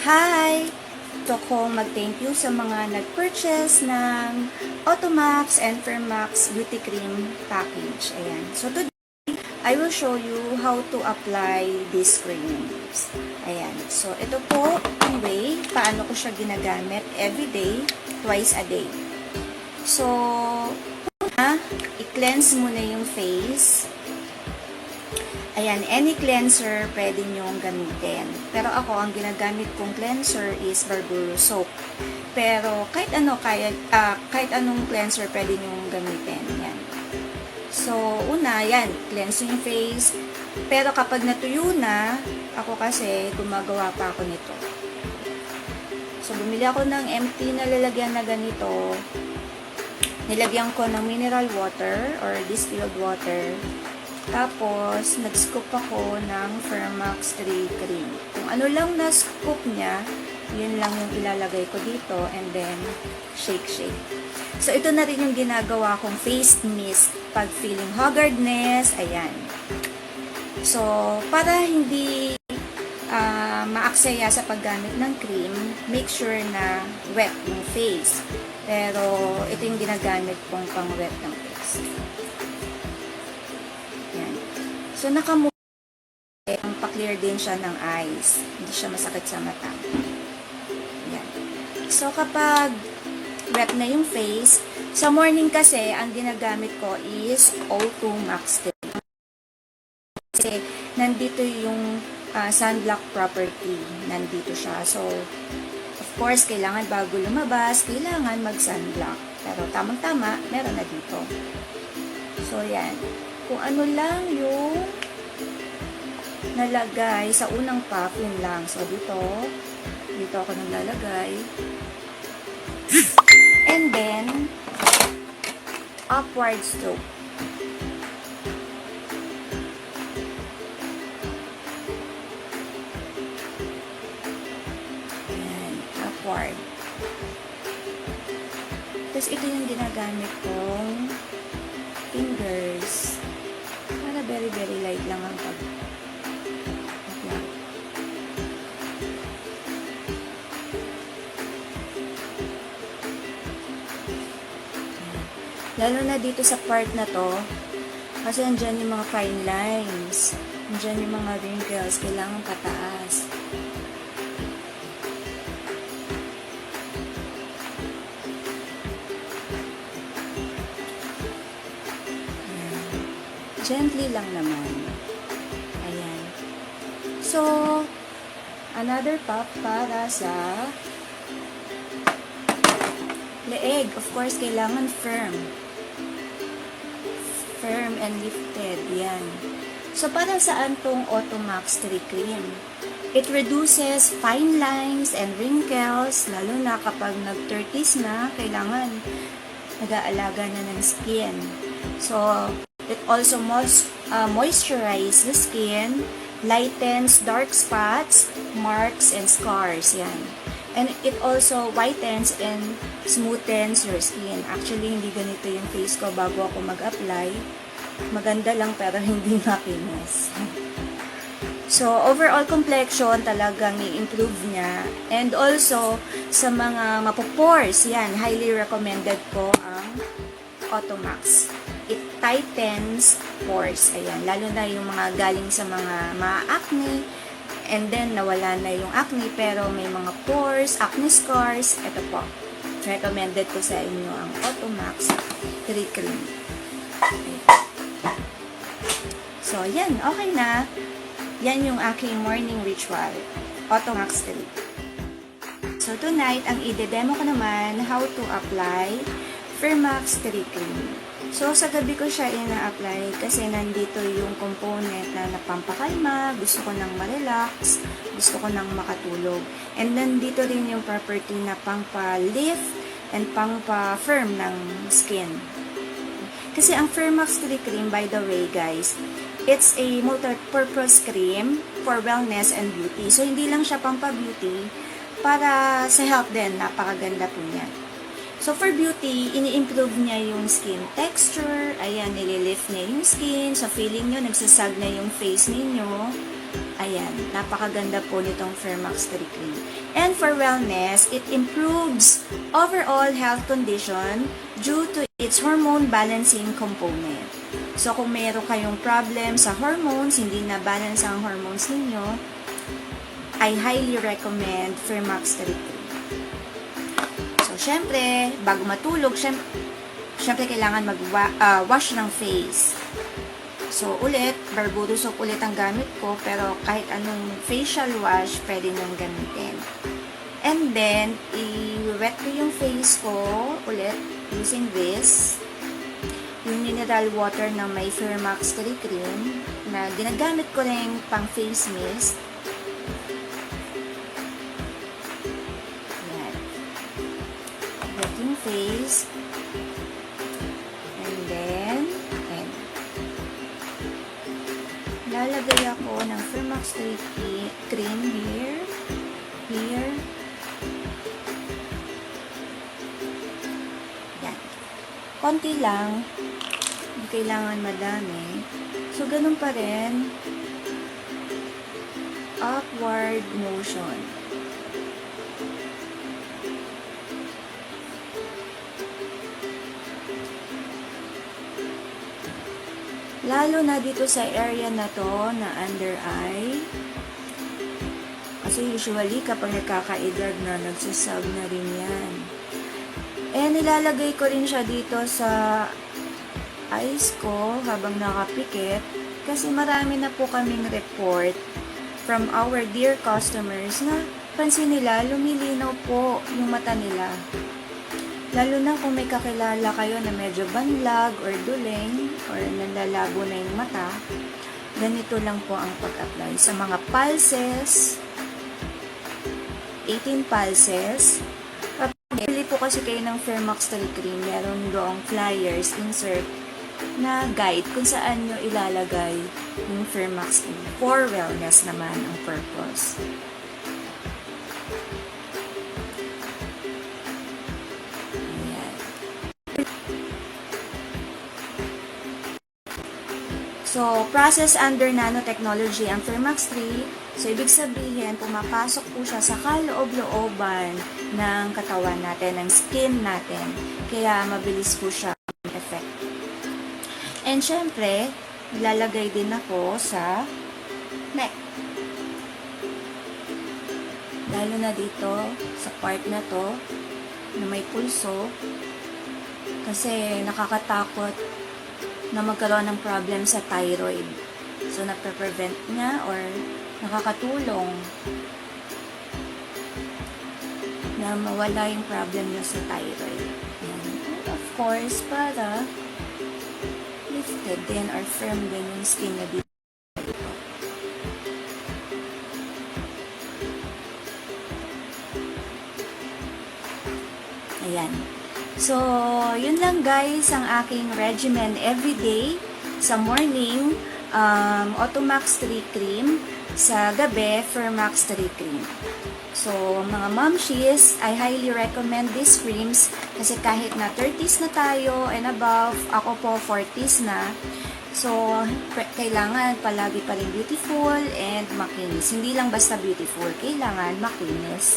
Hi! Gusto kong mag-thank you sa mga nag-purchase ng Automax and Fermax Beauty Cream Package. Ayan. So, today, I will show you how to apply these creams. Ayan. So, ito po ang way paano ko siya ginagamit every day, twice a day. So, una, i-cleanse muna yung face. Ayan, any cleanser pwede nyong gamitin. Pero ako, ang ginagamit kong cleanser is Barburo soap. Pero kahit ano, kahit, ah, kahit anong cleanser pwede nyong gamitin. Yan. So, una, yan, cleanse yung face. Pero kapag natuyo na, ako kasi, gumagawa pa ako nito. So, bumili ako ng empty na lalagyan na ganito. Nilagyan ko ng mineral water or distilled water. Tapos, nag-scoop ako ng Fermax 3 cream. Kung ano lang na scoop niya, yun lang yung ilalagay ko dito and then shake, shake. So, ito na rin yung ginagawa kong face mist pag feeling haggardness. Ayan. So, para hindi ah, maaksaya sa paggamit ng cream, make sure na wet yung face. Pero, ito yung ginagamit kong pang wet ng face. So, nakamove ang pa-clear din siya ng eyes. Hindi siya masakit sa mata. Yan. So, kapag wet na yung face, sa morning kasi, ang ginagamit ko is O2 Max 3. Kasi, nandito yung ah, sunblock property. Nandito siya. So, of course, kailangan bago lumabas, kailangan mag-sunblock. Pero tamang-tama, meron na dito. So, yan. Kung ano lang yung nalagay sa unang puff, yun lang. So, dito, dito ako naglalagay. And then, upward stroke. Ayan, upward. Tapos ito yung ginagamit kong fingers. Very, very light lang ang pag apply. Lalo na dito sa part na to, kasi andyan yung mga fine lines. Andyan yung mga wrinkles, kailangan pataas. Gently lang naman. Ayan. So, another puff para sa leeg. Of course, kailangan firm. Firm and lifted. Yan. So, para saan tong Automax 3 Cream? It reduces fine lines and wrinkles, lalo na kapag nag-30s na, kailangan nag-aalaga na ng skin. So, it also moist, uh, moisturize the skin, lightens dark spots, marks, and scars. Yan. And it also whitens and smoothens your skin. Actually, hindi ganito yung face ko bago ako mag-apply. Maganda lang pero hindi makinis. So, overall complexion talagang i-improve niya. And also, sa mga mapopores, yan, highly recommended ko ang Automax. It tightens pores. Ayan, lalo na yung mga galing sa mga ma-acne. And then, nawala na yung acne, pero may mga pores, acne scars. Ito po. Recommended ko sa inyo ang Automax 3 Cream. So, yan. Okay na. Yan yung aking morning ritual. Automax 3. So, tonight, ang ide-demo ko naman how to apply Firmax 3 Cream. So, sa gabi ko siya ina-apply kasi nandito yung component na napampakalma, gusto ko nang ma-relax, gusto ko nang makatulog. And nandito rin yung property na pangpa-lift and pangpa-firm ng skin. Kasi ang Firmax 3 Cream, by the way guys, it's a multi-purpose cream for wellness and beauty. So, hindi lang siya pampa-beauty, para sa health din, napakaganda po niya. So, for beauty, ini-improve niya yung skin texture. Ayan, nililift niya yung skin. So, feeling nyo, nagsasag na yung face ninyo. Ayan, napakaganda po nitong Fairmax 3 Cream. And for wellness, it improves overall health condition due to its hormone balancing component. So kung meron kayong problem sa hormones, hindi na balance ang hormones ninyo, I highly recommend Fairmax 3 Cream. Syempre, bago matulog, syempre, syempre kailangan mag-wash ng face. So, ulit, barbudo soap ulit ang gamit ko, pero kahit anong facial wash, pwede niyong gamitin. And then, i-wet ko yung face ko ulit using this. Yung mineral water na may Fairmax 3 cream na ginagamit ko rin pang face mist. Face. And then, and lalagay ako ng Firmax 3 ki- cream here, here, yan. Konti lang, hindi kailangan madami. So, ganun pa rin, upward motion. Lalo na dito sa area na to na under eye. Kasi usually kapag nagkakaedad na, nagsasab na rin yan. Eh, nilalagay ko rin siya dito sa eyes ko habang nakapikit. Kasi marami na po kaming report from our dear customers na pansin nila, lumilinaw po yung mata nila. Lalo na kung may kakilala kayo na medyo banlag or duling or nalalabo na yung mata, ganito lang po ang pag-apply. Sa mga pulses, 18 pulses, bili po kasi kayo ng Fairmax 3 cream, meron doong flyers, insert, na guide kung saan nyo ilalagay yung Fairmax cream. For wellness naman ang purpose. Process under nanotechnology ang Firmax 3. So, ibig sabihin, pumapasok po siya sa kaloob-looban ng katawan natin, ng skin natin. Kaya, mabilis po siya effect. And, syempre, lalagay din ako sa neck. Lalo na dito, sa part na to, na may pulso. Kasi, nakakatakot na magkaroon ng problem sa thyroid. So, napre-prevent niya or nakakatulong na mawala yung problem niya sa thyroid. Yan. And of course, para lifted din or firm din yung skin niya dito. Ayan. So, yun lang guys ang aking regimen everyday. Sa morning, um, Automax 3 cream. Sa gabi, Firmax 3 cream. So, mga momshies, I highly recommend these creams kasi kahit na 30s na tayo and above, ako po 40s na. So, kailangan palagi pa rin beautiful and makinis. Hindi lang basta beautiful, kailangan makinis.